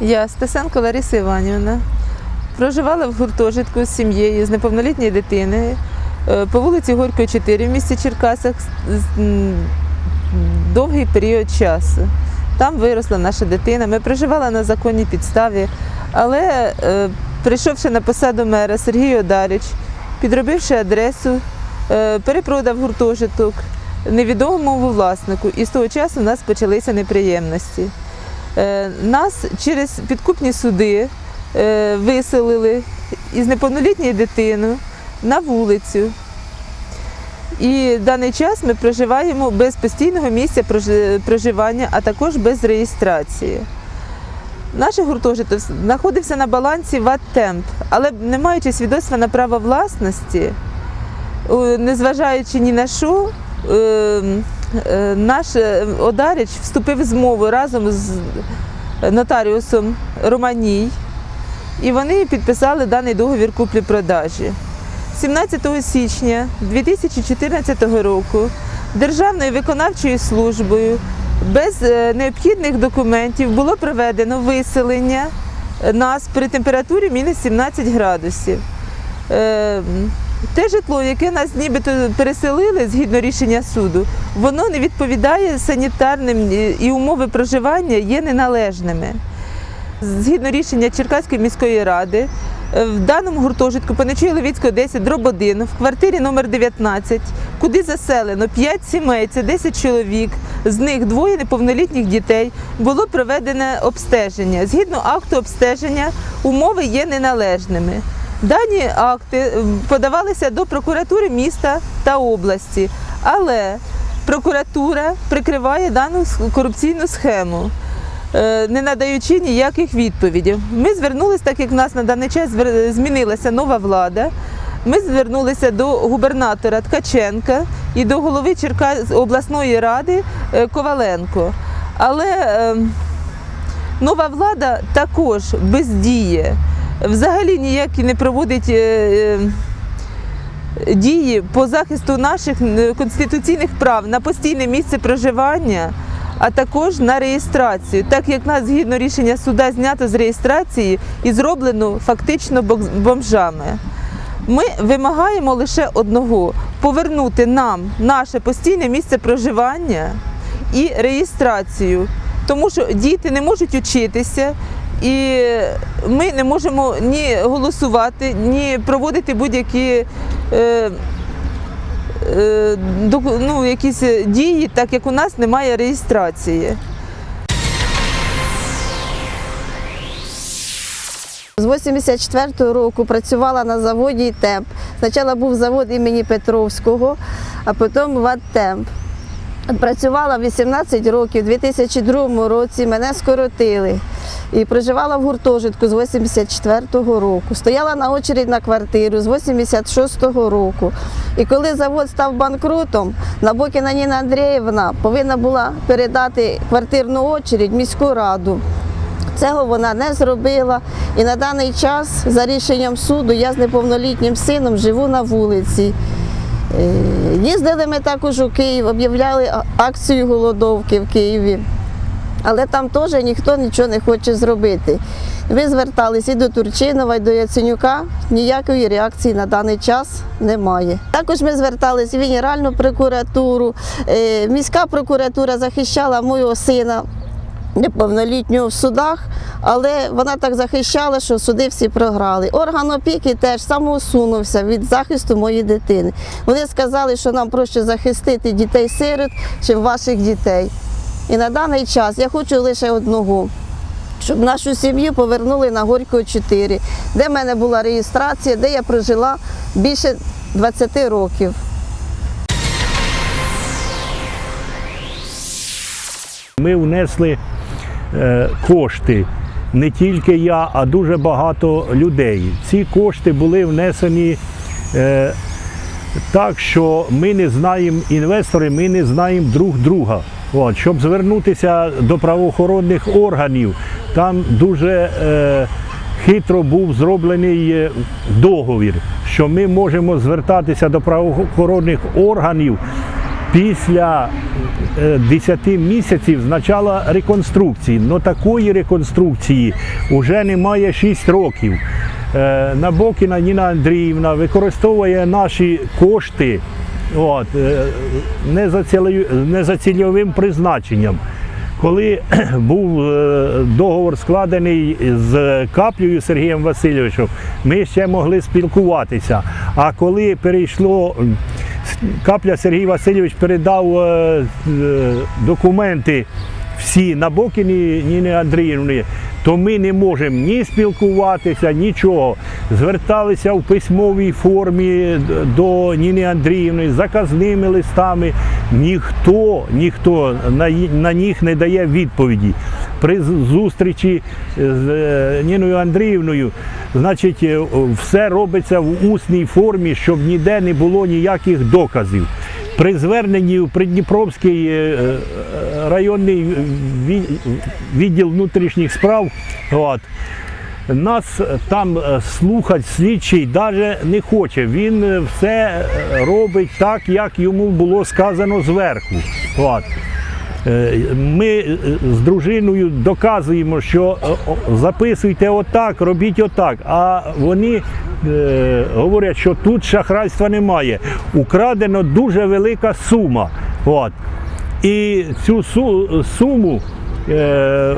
Я Стасенко Лариса Іванівна. Проживала в гуртожитку з сім'єю з неповнолітньою дитиною е, по вулиці Горької, 4 в місті Черкасах довгий період часу. Там виросла наша дитина. Ми проживали на законній підставі, але е, прийшовши на посаду мера Сергій Одарич, підробивши адресу, е, перепродав гуртожиток невідомому власнику, і з того часу у нас почалися неприємності. Е, Нас через підкупні суди е, виселили із неповнолітньою дитиною на вулицю. І в даний час ми проживаємо без постійного місця проживання, а також без реєстрації. Наш гуртожиток знаходився на балансі ВАТ Темп, але не маючи свідоцтва на право власності, е, незважаючи ні на що, е, е, наш е, Одарич вступив в змову разом з нотаріусом Романій, і вони підписали даний договір куплі-продажі. 17 січня 2014 року Державною виконавчою службою без е, необхідних документів було проведено виселення е, нас при температурі мінус 17 градусів. Те житло, яке нас нібито переселили згідно рішення суду, воно не відповідає санітарним е, і умови проживання є неналежними. Згідно рішення Черкаської міської ради, е, в даному гуртожитку Паничої Левіцької 10 дроб 1 в квартирі номер 19, куди заселено 5 сімей, це 10 чоловік, з них двоє неповнолітніх дітей, було проведене обстеження. Згідно акту обстеження, умови є неналежними. Дані акти е, подавалися до прокуратури міста та області, але прокуратура прикриває дану корупційну схему е, не надаючи ніяких відповідей. Ми звернулися, так як в нас на даний час змінилася нова влада. Ми звернулися до губернатора Ткаченка і до голови Черкас обласної ради е, Коваленко. Але е, нова влада також бездіє, взагалі ніякі не проводить. е, е, Дії по захисту наших конституційних прав на постійне місце проживання, а також на реєстрацію, так як нас згідно рішення суда знято з реєстрації і зроблено фактично бомжами. Ми вимагаємо лише одного повернути нам наше постійне місце проживання і реєстрацію, тому що діти не можуть учитися. І ми не можемо ні голосувати, ні проводити будь-які е, е, ну, якісь дії, так як у нас немає реєстрації. З 84-го року працювала на заводі ТЕМП. Спочатку був завод імені Петровського, а потім ВАТТЕМП. Працювала 18 років, у 2002 році мене скоротили. І проживала в гуртожитку з 84-го року. Стояла на очередь на квартиру з 86-го року. І коли завод став банкрутом, Набокіна Ніна Андріївна повинна була передати квартирну очередь міську раду. Цього вона не зробила. І на даний час, за рішенням суду, я з неповнолітнім сином живу на вулиці. Е, Їздили ми також у Київ, об'являли акцію голодовки в Києві. Але там теж ніхто нічого не хоче зробити. Ми зверталися і до Турчинова, і до Яценюка. Ніякої реакції на даний час немає. Також ми зверталися в Генеральну прокуратуру. Е, Міська прокуратура захищала мого сина неповнолітнього в судах, але вона так захищала, що суди всі програли. Орган опіки теж самоусунувся від захисту моєї дитини. Вони сказали, що нам проще захистити дітей-сирот, чим ваших дітей. І на даний час я хочу лише одного. Щоб нашу сім'ю повернули на Горького 4, де в мене була реєстрація, де я прожила більше 20 років. Ми внесли е, кошти. Не тільки я, а дуже багато людей. Ці кошти були внесені е, так, що ми не знаємо інвестори, ми не знаємо друг друга. От, щоб звернутися до правоохоронних органів, там дуже е, хитро був зроблений е, договір, що ми можемо звертатися до правоохоронних органів після е, 10 місяців з начала реконструкції. Но такої реконструкції вже немає 6 років. Е, Набокіна Ніна Андріївна використовує наші кошти от, е, не за цілею- не за цільовим призначенням. Коли був е, договор складений з каплею Сергієм Васильовичем, ми ще могли спілкуватися. А коли перейшло капля Сергій Васильович передав е, документи всі на Бокіні Ніни Андріївни, то ми не можемо ні спілкуватися, нічого. Зверталися в письмовій формі до Ніни Андріївни заказними листами. Ніхто, ніхто на, на них не дає відповіді. При зустрічі з е, Ніною Андріївною, значить, е, все робиться в усній формі, щоб ніде не було ніяких доказів. При зверненні в Придніпровський е, е, районний відділ внутрішніх справ, от, нас там е, слухати слідчий навіть не хоче. Він все робить так, як йому було сказано зверху. От. Ми з дружиною доказуємо, що записуйте отак, робіть отак. А вони говорять, що тут шахрайства немає. Украдено дуже велика сума. От. І цю су- суму е,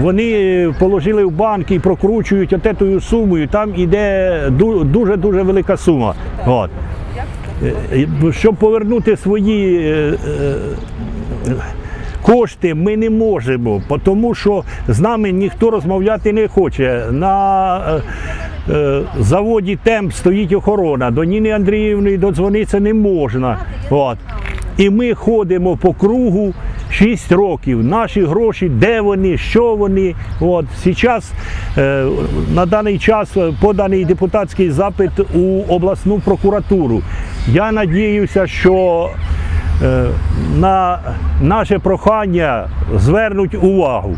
вони положили в банк і прокручують отетою сумою. Там іде дуже-дуже велика сума. От. Е, Щоб повернути свої е, е, кошти, ми не можемо, тому що з нами ніхто розмовляти не хоче. На е, е, заводі темп стоїть охорона. До Ніни Андріївни додзвонитися не можна. От. І ми ходимо по кругу 6 років. Наші гроші, де вони, що вони. От. Сейчас, е, на даний час е, поданий депутатський запит у обласну прокуратуру. Я надіюся, що е, на наше прохання звернуть увагу.